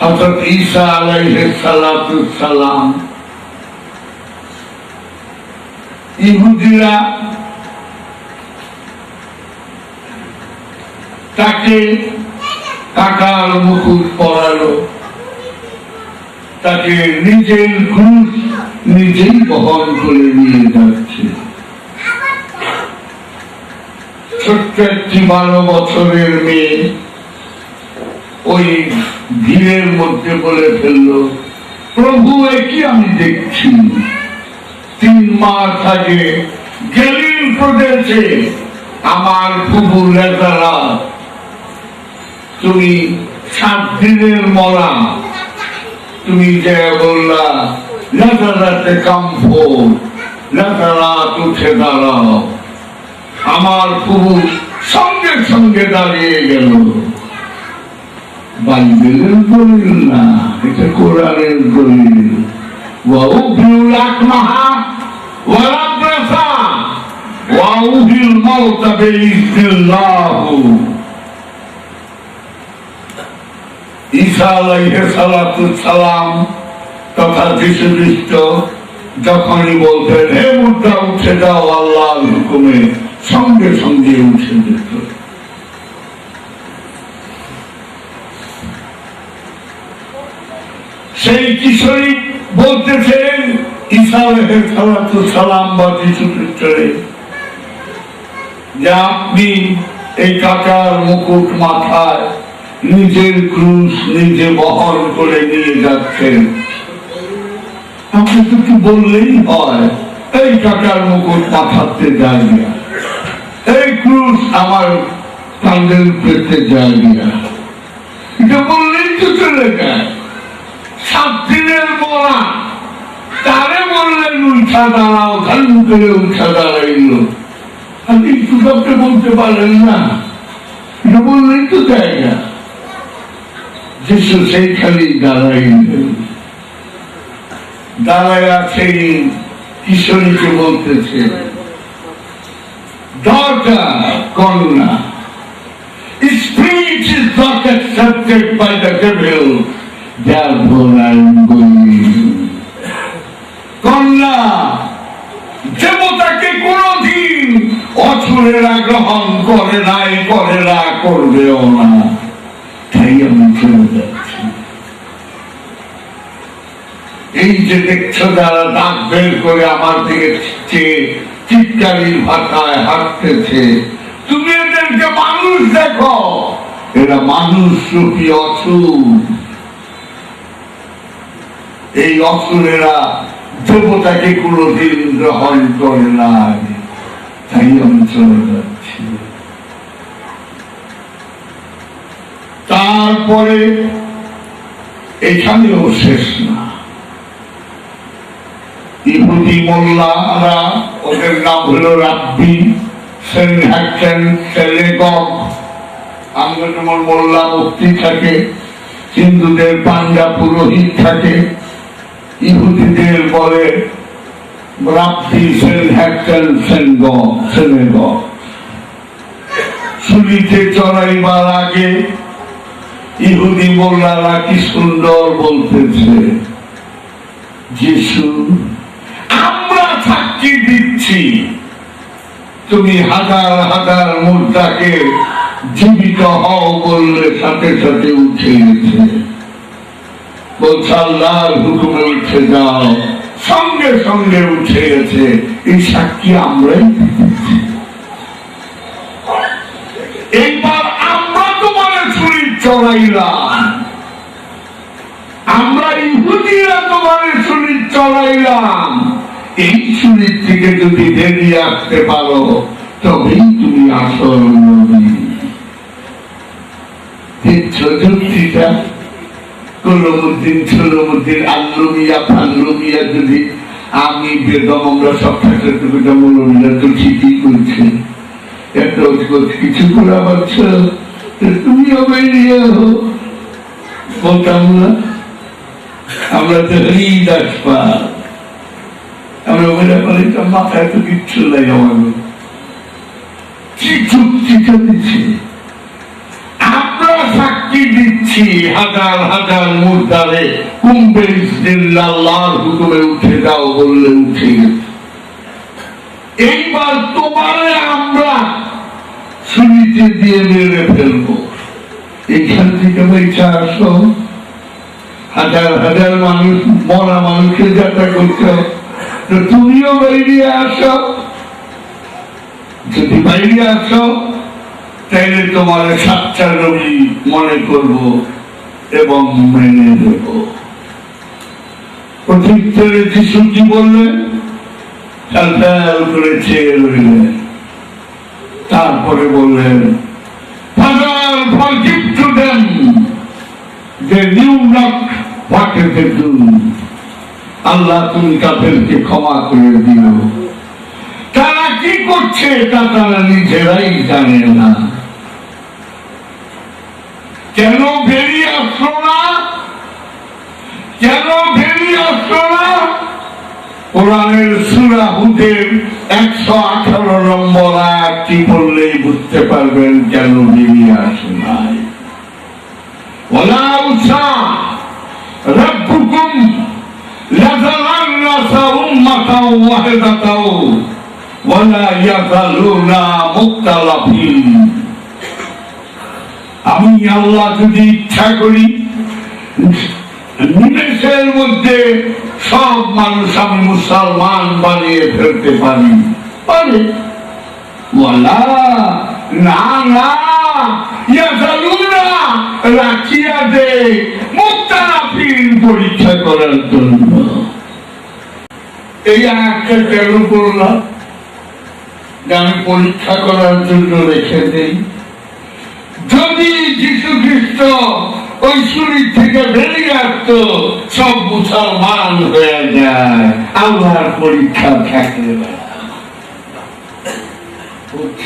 হজরত ঈসা আলাইহিস সালাতু ইহুদিরা তাকে কাকার মুকুট পরালো। তাকে নিজের ঘুষ নিজেই বহন করে নিয়ে যাচ্ছে। ছোট্ট একটি বারো বছরের মেয়ে ওই ভিড়ের মধ্যে বলে ফেলল, প্রভু একই আমি দেখছি? তিন মাস আগে গেলিল প্রদেশে আমার ফুবু লেজারা। তুমি সাত দিনের মরা। তুমি যে বললা, লেজারাতে কাম্প, লেজারাত উঠে দাঁড়াও। আমার ফুবু সঙ্গে সঙ্গে দাঁড়িয়ে গেল। বাইবেলের দলিল না এটা কোরআনের দলিল وأبرئ الأكمه والأبرص وأحيي الموت بإذن الله ঈসা আলাইহিস সালাতু সালাম তথা যীশু খ্রিস্ট যখনই বলতেন হে মুদ্রা উঠে যাও আল্লাহর হুকুমে সঙ্গে সঙ্গে উঠে যেত সেই কিশোরী বলতেছেন আলাইহিস সালাতু সালাম বা যীশু খ্রিস্টরে যে আপনি এই কাকার মুকুট মাথায় নিজের ক্রুশ নিজে বহন করে নিয়ে যাচ্ছেন। আপনি তো কি বললেই হয়, এই কাকার মুকুট মাথাতে জায়গা এই ক্রুশ আমার কান্দের পেতে জায়গা এটা বললেই তো চলে যায় সাত দিনের মরা তারে বললেন উঠা করে উঠা দাঁড়াইল আপনি কাউকে বলতে পারেন না। এটা বললেই জায়গা যিশু সেইখানেই দাঁড়াইলেন। দাঁড়ায় আছে কিশোরীকে বলতেছে daughter কন্যা speech is not accepted by the devil therefore I am going কন্যা দেবতাকে অছুরেরা গ্রহণ করে নাই, করে না, করবেও না। তাই আমি চলে যাচ্ছি। এই যে দেখছ যারা দাঁত বের করে আমার দিকে চেয়ে চিৎকারির ভাষায় হাঁটতেছে তুমি এদেরকে মানুষ দেখো। এরা মানুষ রূপী অসুর। এই অসুরেরা দেবতাকে কোনোদিন গ্রহণ করে না তাই আমি চলে যাচ্ছি তারপরে এখানেও শেষ না। ইহুদি মোল্লারা ওদের নাম হলো রাব্বি মোল্লা মুক্তি থাকে, হিন্দুদের পাঞ্জা পুরোহিত থাকে, ইহুদিদের বলে সেনেগ ছুরিতে চড়াইবার আগে ইহুদি মোল্লারা কি সুন্দর বলতেছে, যিশু, আমরা সাক্ষী দিচ্ছি। তুমি হাজার হাজার মুদ্রাকে জীবিত হও বললে সাথে সাথে উঠে গেছে। বলছে, আল্লাহর হুকুমে উঠে যাও। সঙ্গে সঙ্গে উঠে গেছে এই সাক্ষী আমরাই। এইবার আমরা তোমার ছুরি চড়াইলাম। আমরা ইহুদিরা তোমার শরীর চলাইলাম এই শরীর থেকে যদি বেরিয়ে আসতে পারো, তবেই তুমি আসল নবী। দেখছ যুক্তিটা? কলমুদ্দিন, ছোলমুদ্দিন, আল্লুমিয়া, ফাল্লুমিয়া যদি আমি বেদম আমরা সব তো ঠিকই করছে। একটা কিছু করে পারছ তুমিও বেরিয়ে বলতাম না, আমরা তো হৃদ আসবা আমরা ওরা বলি মাথায় তো কিচ্ছু নাই আমার কি যুক্তিটা দিচ্ছে দিচ্ছি দেখছি হাজার হাজার মুদ্রারে কুম্ভে আল্লাহর হুকুমে উঠে যাও বললে উঠে এইবার তোমারে আমরা ছুরিতে দিয়ে মেরে ফেলব। এখান থেকে বেঁচে আসো হাজার হাজার মানুষ, মরা মানুষের যাত্রা করছ তুমিও বেরিয়ে আসো। যদি বাইরে আসো তাইলে তোমার সাতটা রবি মনে করব এবং মেনে দেব প্রত্যেকটারে যিশু কি বললেন ফ্যাল করে চেয়ে রইলেন তারপরে বললেন Father, forgive to them. They knew not what they do. আল্লাহ তুমি তাদেরকে ক্ষমা করে দিও তারা কি করছে তা তারা নিজেরাই জানে না কেন বেরিয়ে আসলো না? কেন বেরিয়ে আসলো না? কোরআনের সুরা হুদের একশো আঠারো নম্বর আয়াতটি পড়লেই বুঝতে পারবেন কেন বেরিয়ে আসে নাই। ওলা উষা রব্বুকুম ওয়াহিদাতাও, ওয়ালা ইয়াযালুনা মুখতালাফিন আমি আল্লাহ যদি ইচ্ছা করি, নিমেষের মধ্যে সব মানুষ আমি মুসলমান বানিয়ে ফেলতে পারি। পারে? না না পরীক্ষা করার জন্য রেখে দেই। যদি যীশু খ্রিস্ট ওই শরীর থেকে বেরিয়ে আসতো, সব মুসলমান হয়ে যায়। আল্লাহর পরীক্ষা থাকে না। বুঝছ?